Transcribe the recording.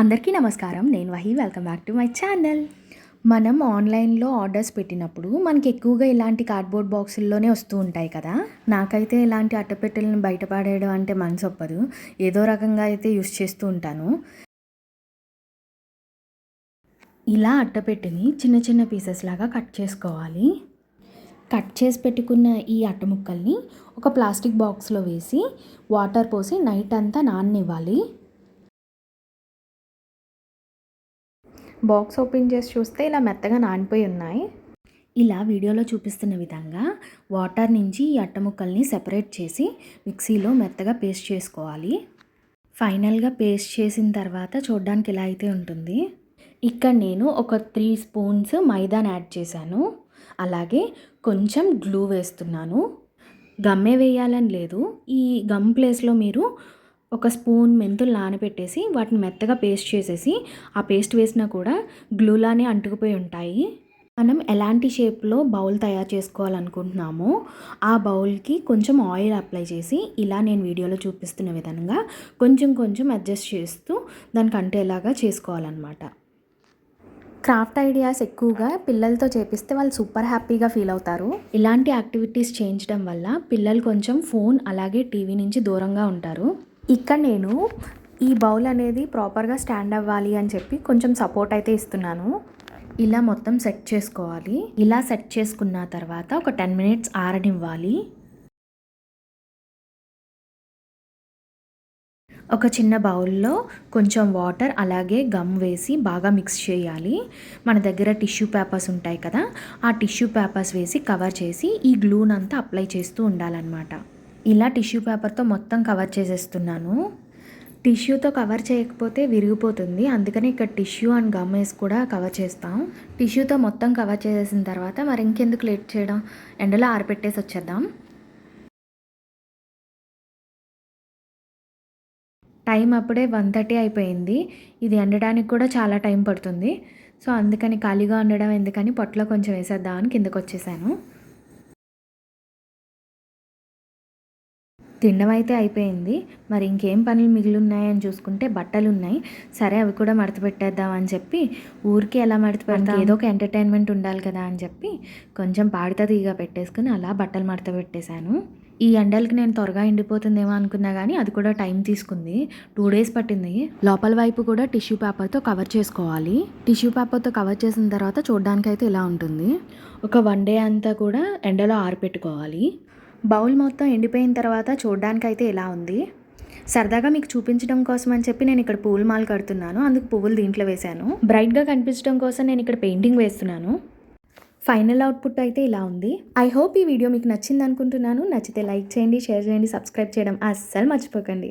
అందరికీ నమస్కారం. నేను Vahi. Welcome back to my channel మనం ఆన్లైన్లో ఆర్డర్స్ పెట్టినప్పుడు మనకి ఎక్కువగా ఇలాంటి కార్డ్బోర్డ్ బాక్సుల్లోనే వస్తూ ఉంటాయి కదా. నాకైతే ఇలాంటి అట్టపెట్టెలను బయటపడేయడం అంటే మనసు ఒప్పదు ఏదో రకంగా అయితే యూస్ చేస్తూ ఉంటాను. ఇలా అట్టపెట్టిని చిన్న చిన్న పీసెస్ లాగా కట్ చేసుకోవాలి. కట్ చేసి పెట్టుకున్న ఈ అట్ట ముక్కల్ని ఒక ప్లాస్టిక్ బాక్స్లో వేసి వాటర్ పోసి నైట్ అంతా నాననివ్వాలి. బాక్స్ ఓపెన్ చేసి చూస్తే ఇలా మెత్తగా నానిపోయి ఉన్నాయి. ఇలా వీడియోలో చూపిస్తున్న విధంగా వాటర్ నుంచి ఈ అట్ట ముక్కల్ని సెపరేట్ చేసి మిక్సీలో మెత్తగా పేస్ట్ చేసుకోవాలి. ఫైనల్గా పేస్ట్ చేసిన తర్వాత చూడడానికి ఇలా అయితే ఉంటుంది. ఇక్కడ నేను ఒక త్రీ స్పూన్స్ మైదాని యాడ్ చేశాను. అలాగే కొంచెం గ్లూ వేస్తున్నాను. గమ్మే వేయాలని లేదు. ఈ గమ్ ప్లేస్లో మీరు ఒక స్పూన్ మెంతులు నానబెట్టేసి వాటిని మెత్తగా పేస్ట్ చేసేసి ఆ పేస్ట్ వేసినా కూడా గ్లూలానే అంటుకుపోయి ఉంటాయి. మనం ఎలాంటి షేప్లో బౌల్ తయారు చేసుకోవాలనుకుంటున్నామో ఆ బౌల్కి కొంచెం ఆయిల్ అప్లై చేసి ఇలా నేను వీడియోలో చూపిస్తున్న విధంగా కొంచెం కొంచెం అడ్జస్ట్ చేస్తూ దానికి అంటేలాగా చేసుకోవాలన్నమాట. క్రాఫ్ట్ ఐడియాస్ ఎక్కువగా పిల్లలతో చేపిస్తే వాళ్ళు సూపర్ హ్యాపీగా ఫీల్ అవుతారు. ఇలాంటి యాక్టివిటీస్ చేయించడం వల్ల పిల్లలు కొంచెం ఫోన్ అలాగే టీవీ నుంచి దూరంగా ఉంటారు. ఇక్కడ నేను ఈ బౌల్ అనేది ప్రాపర్గా స్టాండ్ అవ్వాలి అని చెప్పి కొంచెం సపోర్ట్ అయితే ఇస్తున్నాను. ఇలా మొత్తం సెట్ చేసుకోవాలి. ఇలా సెట్ చేసుకున్న తర్వాత ఒక టెన్ మినిట్స్ ఆరనివ్వాలి. ఒక చిన్న బౌల్లో కొంచెం వాటర్ అలాగే గమ్ వేసి బాగా మిక్స్ చేయాలి. మన దగ్గర టిష్యూ పేపర్స్ ఉంటాయి కదా ఆ టిష్యూ పేపర్స్ వేసి కవర్ చేసి ఈ గ్లూనంతా అప్లై చేస్తూ ఉండాలన్నమాట. ఇలా టిష్యూ పేపర్తో మొత్తం కవర్ చేసేస్తున్నాను. టిష్యూతో కవర్ చేయకపోతే విరిగిపోతుంది. అందుకని ఇక్కడ టిష్యూ అండ్ గమ్ వేసి కూడా కవర్ చేస్తాం. టిష్యూతో మొత్తం కవర్ చేసేసిన తర్వాత మరి ఇంకెందుకు లేట్ చేయడం? ఎండలో ఆరపెట్టేసి వచ్చేద్దాం. టైం అప్పుడే వన్ థర్టీ అయిపోయింది. ఇది ఎండడానికి కూడా చాలా టైం పడుతుంది. సో అందుకని ఖాళీగా ఉండడం ఎందుకని పొట్టలో కొంచెం వేసేద్దామని కిందకు వచ్చేసాను తినడం అయితే అయిపోయింది. మరి ఇంకేం పనులు మిగిలి ఉన్నాయని చూసుకుంటే బట్టలు ఉన్నాయి సరే అవి కూడా మడత పెట్టేద్దాం అని చెప్పి ఊరికి ఎలా మడత పెడతాం. ఏదో ఒక ఎంటర్టైన్మెంట్ ఉండాలి కదా అని చెప్పి కొంచెం పాడిత తీగ పెట్టేసుకుని అలా బట్టలు మడత పెట్టేశాను. ఈ ఎండలకి నేను త్వరగా ఎండిపోతుందేమో అనుకున్నా కానీ అది కూడా టైం తీసుకుంది. టూ డేస్ పట్టింది. లోపల వైపు కూడా టిష్యూ పేపర్తో కవర్ చేసుకోవాలి. టిష్యూ పేపర్తో కవర్ చేసిన తర్వాత చూడడానికి అయితే ఇలా ఉంటుంది. ఒక వన్ డే అంతా కూడా ఎండలో ఆరిపెట్టుకోవాలి. బౌల్ మొత్తం ఎండిపోయిన తర్వాత చూడ్డానికైతే అయితే ఇలా ఉంది? సరదాగా మీకు చూపించడం కోసం అని చెప్పి నేను ఇక్కడ పువ్వులు మాల కడుతున్నాను. అందుకు పువ్వులు దీంట్లో వేశాను. బ్రైట్గా కనిపించడం కోసం నేను ఇక్కడ పెయింటింగ్ వేస్తున్నాను. ఫైనల్ అవుట్పుట్ అయితే ఇలా ఉంది. ఐ హోప్ ఈ వీడియో మీకు నచ్చింది అనుకుంటున్నాను నచ్చితే లైక్ చేయండి షేర్ చేయండి సబ్స్క్రైబ్ చేయడం అస్సలు మర్చిపోకండి.